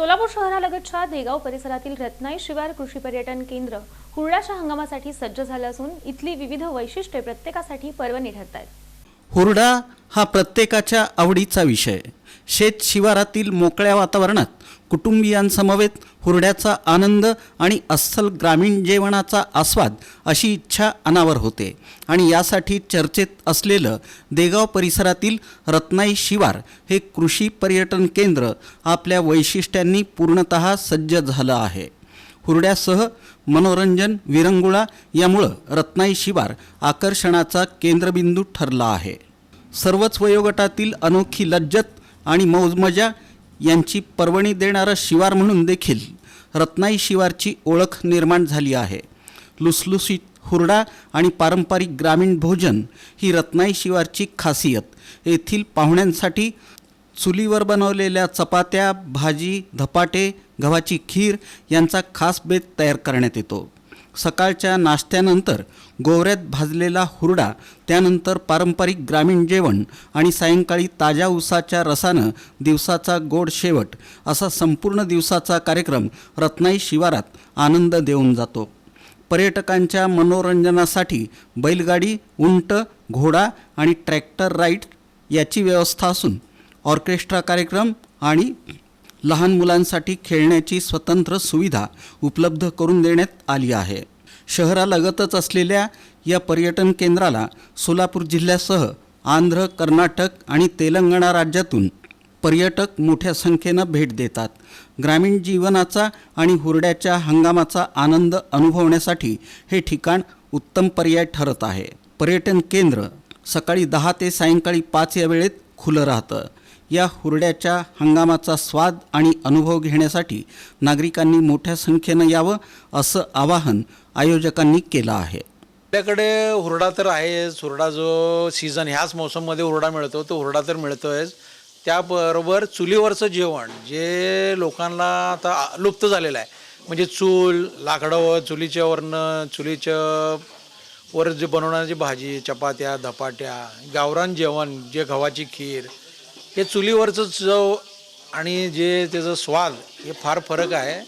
सोलापूर शहरालगतच्या देगाव परिसरातील रत्नाई शिवार कृषी पर्यटन केंद्र हुरडाच्या हंगामासाठी सज्ज झालं असून इथली विविध वैशिष्ट्ये प्रत्येकासाठी पर्वणी ठरत आहेत. हुरडा हा प्रत्येकाच्या आवडीचा विषय. शेत शिवारातील मोकळ्या वातावरणात कुटुंबियांसमवेत हुरड्याचा आनंद आणि अस्सल ग्रामीण जेवणाचा आस्वाद अशी इच्छा अनावर होते. आणि यासाठी चर्चेत असलेलं देगाव परिसरातील रत्नाई शिवार हे कृषी पर्यटन केंद्र आपल्या वैशिष्ट्यांनी पूर्णतः सज्ज झालं आहे. हुरड्यासह मनोरंजन विरंगुळा यामुळं रत्नाई शिवार आकर्षणाचा केंद्रबिंदू ठरला आहे. सर्वच वयोगटातील अनोखी लज्जत आणि मौजमजा यांची पर्वणी देणारं शिवार म्हणून देखील रत्नाई शिवारची ओळख निर्माण झाली आहे. लुसलुसीत हुरडा आणि पारंपरिक ग्रामीण भोजन ही रत्नाई शिवारची खासियत. येथील पाहुण्यांसाठी चुलीवर बनवलेल्या चपात्या भाजी धपाटे गव्हाची खीर यांचा खास बेत तयार करण्यात येतो. सकाळच्या नाश्त्यानंतर गोवऱ्यात भाजलेला हुरडा त्यानंतर पारंपरिक ग्रामीण जेवण आणि सायंकाळी ताज्या उसाच्या रसानं दिवसाचा गोड शेवट असा संपूर्ण दिवसाचा कार्यक्रम रत्नाई शिवारात आनंद देऊन जातो. पर्यटकांच्या मनोरंजनासाठी बैलगाडी उंट घोडा आणि ट्रॅक्टर राईड याची व्यवस्था असून ऑर्केस्ट्रा कार्यक्रम आणि लहान मुलांसाठी खेळण्याची स्वतंत्र सुविधा उपलब्ध करून देण्यात आली आहे. शहरालगतच असलेल्या या पर्यटन केंद्राला सोलापूर जिल्ह्यासह आंध्र कर्नाटक आणि तेलंगणा राज्यातून पर्यटक मोठ्या संख्येनं भेट देतात. ग्रामीण जीवनाचा आणि हुरड्याच्या हंगामाचा आनंद अनुभवण्यासाठी हे ठिकाण उत्तम पर्याय ठरत आहे. पर्यटन केंद्र सकाळी दहा ते सायंकाळी पाच या वेळेत खुलं राहतं. या हुरड्याच्या हंगामाचा स्वाद आणि अनुभव घेण्यासाठी नागरिकांनी मोठ्या संख्येनं यावं असं आवाहन आयोजकांनी केलं आहे. आपल्याकडे हुरडा तर आहेच. हुरडा जो सीझन ह्याच मोसममध्ये हुरडा मिळतो तो हुरडा तर मिळतोयच. त्याबरोबर चुलीवरचं जेवण जे लोकांना आता लुप्त झालेलं आहे. म्हणजे चूल लाकडावर चुलीच्या वरनं चुलीच्या वर जे बनवणारी भाजी चपात्या धपाट्या गावरान जेवण जे गव्हाची खीर हे चुलीवरचं चव आणि जे त्याचं स्वाद हे फार फरक आहे.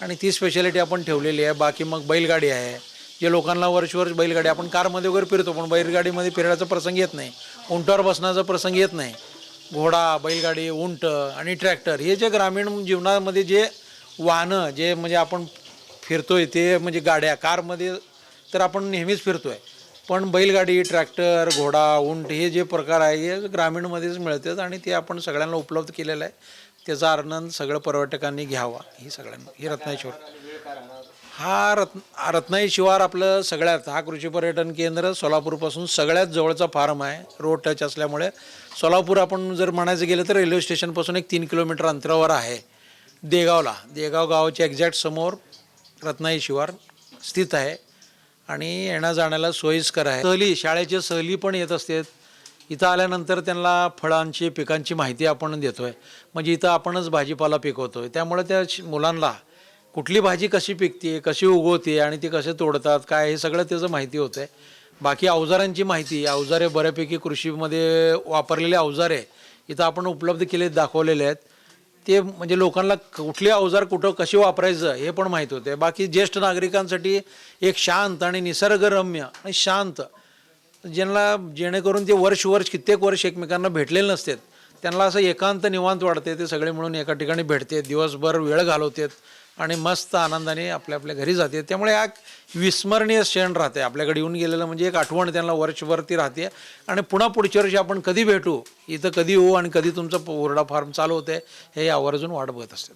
आणि ती स्पेशालिटी आपण ठेवलेली आहे. बाकी मग बैलगाडी आहे. जे लोकांना वर्ष वर्ष बैलगाडी आपण कारमध्ये वगैरे फिरतो पण बैलगाडीमध्ये फिरण्याचा प्रसंग येत नाही. उंटावर बसण्याचा प्रसंग येत नाही. घोडा बैलगाडी उंट आणि ट्रॅक्टर हे जे ग्रामीण जीवनामध्ये जे वाहनं जे म्हणजे आपण फिरतोय ते म्हणजे गाड्या कारमध्ये तर आपण नेहमीच फिरतो आहे पण बैलगाडी ट्रॅक्टर घोडा उंट हे जे प्रकार आहे हे ग्रामीणमध्येच मिळतात आणि ते आपण सगळ्यांना उपलब्ध केलेलं आहे. त्याचा आनंद सगळं पर्यटकांनी घ्यावा ही सगळ्यांना ही रत्नाईश्वर. हा रत्न रत्नाई शिवार आपलं सगळ्यात हा कृषी पर्यटन केंद्र सोलापूरपासून सगळ्यात जवळचा फार्म आहे रोड टच असल्यामुळे. सोलापूर आपण जर म्हणायचं गेलं तर रेल्वे स्टेशनपासून एक तीन किलोमीटर अंतरावर आहे. देगावला देगाव गावाच्या एक्झॅक्ट समोर रत्नाई शिवार स्थित आहे. आणि येण्या जाण्याला सोयीस्कर आहे. सहली शाळेचे सहली पण येत असतात इथं आल्यानंतर त्यांना फळांची पिकांची माहिती आपण देतो आहे म्हणजे इथं आपणच भाजीपाला पिकवतो आहे त्यामुळे त्या श- मुलांना कुठली भाजी कशी पिकते कशी उगवते आणि ती कसे तोडतात काय हे सगळं त्याचं माहिती होतं आहे बाकी अवजारांची माहिती अवजारे बऱ्यापैकी कृषीमध्ये वापरलेले अवजारे इथं आपण उपलब्ध केले दाखवलेले आहेत. ते म्हणजे लोकांना कुठले अवजार कुठं कसे वापरायचं हे पण माहीत होते. बाकी ज्येष्ठ नागरिकांसाठी एक शांत आणि निसर्गरम्य आणि शांत ज्यांना जेणेकरून ते वर्ष वर्ष कित्येक वर्ष एकमेकांना भेटलेले नसतात त्यांना असं एकांत निवांत वाढते ते सगळे मिळून एका ठिकाणी भेटते दिवसभर वेळ घालवतात. आणि मस्त आनंदाने आपल्या आपल्या घरी जाते. त्यामुळे हा एक विस्मरणीय क्षण राहते. आपल्याकडे येऊन गेलेलं म्हणजे एक आठवण त्यांना वर्षभर ती राहते. आणि पुन्हा पुढच्या वर्षी आपण कधी भेटू? इथं कधी येऊ आणि कधी तुमचं ओरडा फार्म चालू होते हे आवर्जून वाट बघत असतात.